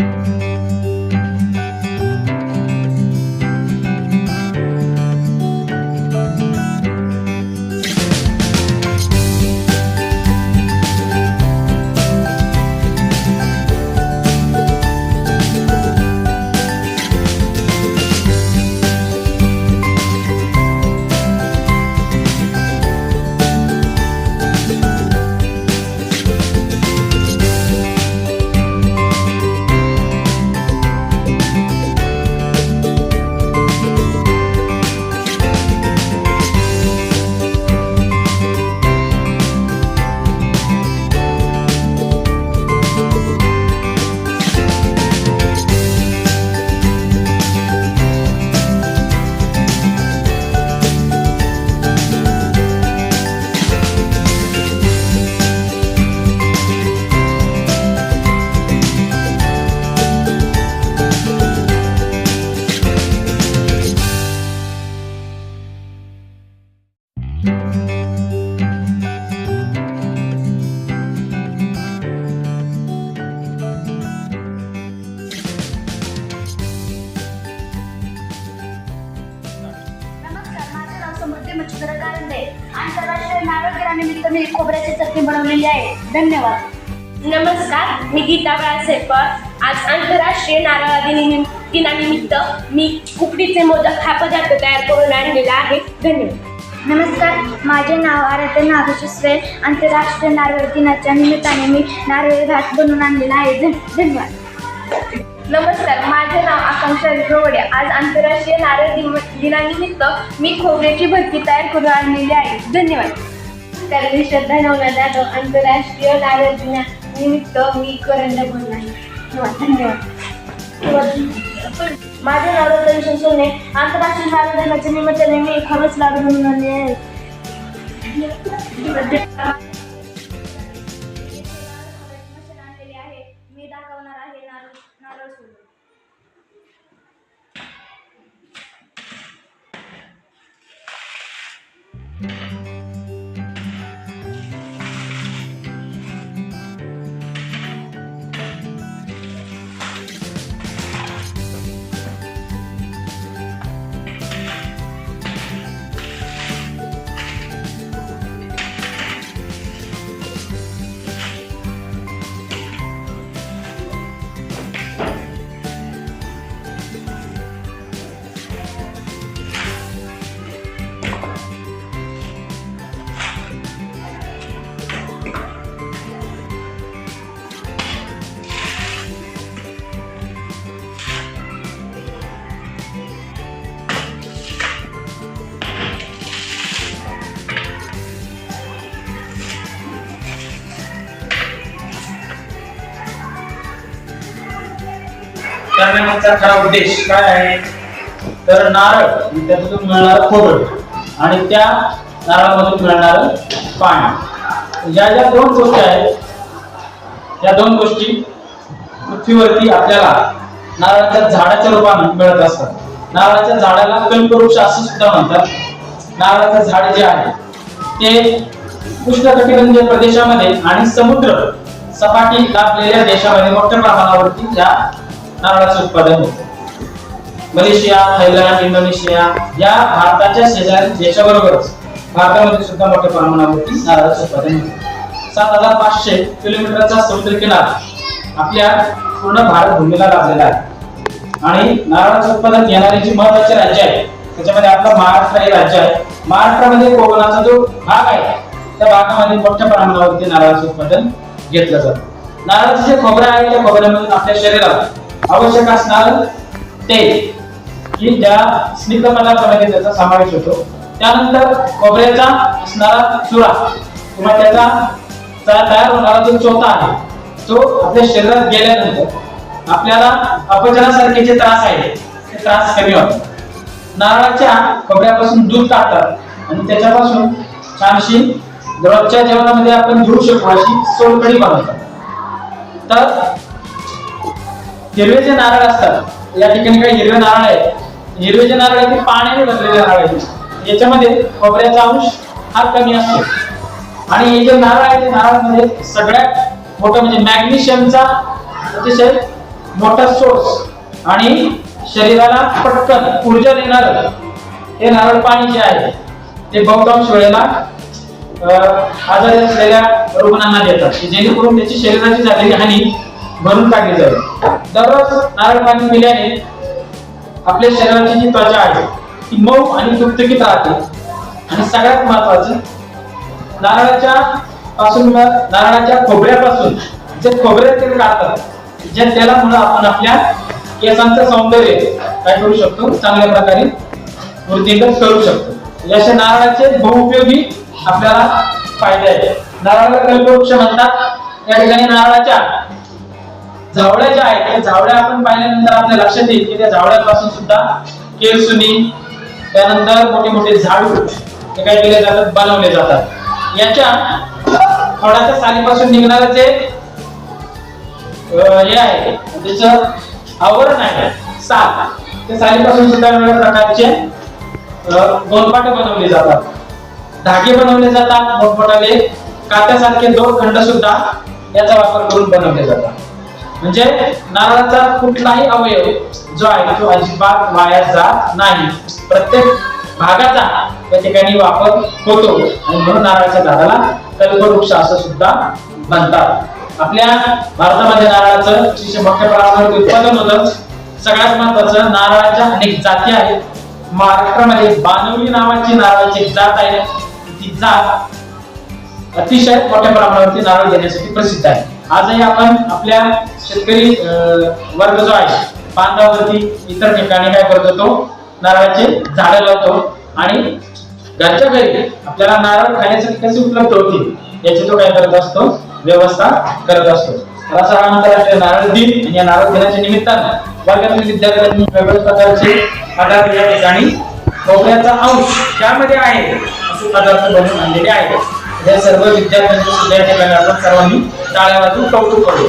नमस्कार मच्छिंद्र कारंडे आंतरराष्ट्रीय नारळगिरानिमित्त मी खोबऱ्याची चटणी बनवलेली आहे. धन्यवाद. नमस्कार मी गीता व्यासेकर आज आंतरराष्ट्रीय नारळ दिनी दिनानिमित्त मी कुकडीचे मोदक हा पदार्थ तयार करून आणलेला आहे. धन्यवाद. नमस्कार माझे नाव आराध्य नागेश स्वेल आंतरराष्ट्रीय नारळ दिनाच्या निमित्ताने मी नारळी भात बनवून आणलेला आहे. धन- धन्यवाद. नमस्कार माझे नाव आकांक्षा विक्रोवडे आज आंतरराष्ट्रीय नारळ दिन- दिनानिमित्त मी खोबऱ्याची भरती तयार करून आणलेली आहे. धन्यवाद. तर मी श्रद्धा नवना जाधव आंतरराष्ट्रीय नारळ दिनानिमित्त मी करंड बनवला आहे. धन्यवाद. माझे नाव रतन सोने. आंतरराष्ट्रीय नारळ दिनाच्या निमित्ताने मी खरंच लाडू बनवून आहे. Mm-hmm. करण्यामागचा खरा उद्देश काय आहे? तर नारळ त्यातून मिळणारं खोबरं आणि त्या नारळामधून मिळणारं पाणी. या ज्या दोन गोष्टी आहेत या दोन गोष्टी पृथ्वीवरती आपल्याला नारळाच्या झाडाच्या रूपाने मिळत असतात. नारळाच्या झाडाला कल्पवृक्ष असं सुद्धा म्हणतात. नारळाचं झाड जे आहे ते उष्णकटिबंधीय प्रदेशामध्ये आणि समुद्र सपाटी लाभलेल्या देशामध्ये मोठ्या प्रमाणावरती या नारळाचे उत्पादन होते. मलेशिया थायलंड इंडोनेशिया या भारताच्या शेजारी देशाबरोबरच भारतामध्ये सुद्धा मोठ्या प्रमाणावरती नारळाचे उत्पादन होते. सात हजार पाचशे किलोमीटरचा समुद्र किनारा आपल्या पूर्ण भारत भूमीला लाभलेला आहे. आणि नारळाचं उत्पादन घेणारे जी महत्त्वाचे राज्य आहे त्याच्यामध्ये आपलं महाराष्ट्र हे राज्य आहे. महाराष्ट्रामध्ये कोकणाचा जो भाग आहे त्या भागामध्ये मोठ्या प्रमाणावरती नारळाचं उत्पादन घेतलं जातं. नारळाचं जे खोबरं आहे त्या खोबऱ्यामधून आपल्या शरीराला आवश्यक असणार तेल की ज्या स्निग्ध पदार्थामध्ये त्याचा समावेश होतो. त्यानंतर खोबऱ्याचा असणारा चुरा. किंवा त्याचा तयार होणारा जो चोथा आहे तो आपल्या शरीरात गेल्यानंतर आपल्याला अपचनासारखे जे त्रास आहे ते त्रास कमी होतात. नारळाच्या खोबऱ्यापासून दूध काढतात आणि त्याच्यापासून छानशी रोजच्या जेवणामध्ये आपण घेऊ शकतो अशी सोलकडी बनवतात. तर हिरवे जे नारळ असतात या ठिकाणी काही हिरवे नारळ आहेत. हिरवे जे नारळ आहेत ते पाण्याने भरलेले नारळ आहेत. याच्यामध्ये खोबऱ्याचा अंश हा कमी असतो. आणि हे जे नारळ आहे ते नारळामध्ये सगळ्यात मोठं म्हणजे मॅग्नेशियमचा अतिशय मोठा सोर्स आणि शरीराला पटकन ऊर्जा देणार हे नारळ पाणी जे आहे ते बहुतांश वेळेला अं, आजारी असलेल्या रुग्णांना देतात. जेणेकरून त्याची शरीराची झालेली हानी भरून काढली जाते दररोज नारळ पाणी पिल्याने आपल्या शरीराची जी त्वचा आहे ती मऊ आणि तुकतुकीत राहते. आणि सगळ्यात महत्वाचं नारळाच्या पासून नारळाच्या खोबऱ्यापासून जे खोबरे तेल काढतात ज्या तेलामुळे आपण आपल्या केसांचं सौंदर्य काय करू शकतो चांगल्या प्रकारे वृद्धिंगत करू शकतो. अशा नारळाचे बहुउपयोगी आपल्याला फायदे आहेत. नारळाला कल्पवृक्ष म्हणतात. या ठिकाणी नारळाच्या झावळ्या ज्या आहेत त्या झावळ्या आपण पाहिल्यानंतर आपल्या लक्षात येईल की त्या झावळ्यापासून सुद्धा केरसुनी त्यानंतर मोठे मोठे झाडू हे काय केले जातात बनवले जातात. याच्या फळाच्या सालीपासून निघणारं जे हे आहे त्याचं आवरण आहे साल त्या सालीपासून सुद्धा वेगवेगळ्या प्रकारचे अं, गोलपाट बनवले जातात. धागे बनवले जातात मोठमोठाले कात्यासारखे दोन खंड सुद्धा याचा वापर करून बनवले जातात. म्हणजे नारळाचा कुठलाही अवयव जो आहे तो अजिबात वाया जात नाही. प्रत्येक भागाचा त्या ठिकाणी वापर होतो. आणि म्हणून नारळाच्या झाडाला कल्पवृक्ष असं सुद्धा म्हणतात. आपल्या भारतामध्ये नारळाचं अतिशय मोठ्या प्रमाणावर उत्पादन होतं. सगळ्यात महत्वाचं नारळाच्या अनेक जाती आहेत. महाराष्ट्रामध्ये बानवली नावाची नारळाची एक जात आहे. ती जात अतिशय मोठ्या प्रमाणावरती नारळ देण्यासाठी प्रसिद्ध आहे. आजही आपण आपल्या शेतकरी अं, वर्ग जो आहे बांधावरती इतर ठिकाणी काय करतो तो नारळाचे झाडं लावतो आणि घरच्या घरी आपल्याला नारळ खाण्यासाठी कसे उपलब्ध होतील याची तो काय करत असतो? व्यवस्था करत असतो. तर असा आंतरराष्ट्रीय नारळ दिन. आणि या नारळ दिनाच्या निमित्तानं वर्गातील विद्यार्थ्यांनी वेगवेगळ्या प्रकारचे पदार्थ या ठिकाणी खोबऱ्याचा अंश त्यामध्ये आहे असे पदार्थ बनवून आणलेले आहेत. या सर्व विद्यार्थ्यांचे सुद्धा या ठिकाणी आपण सर्वांनी তাহলে আমরা গ্রুপটা উঠুক করব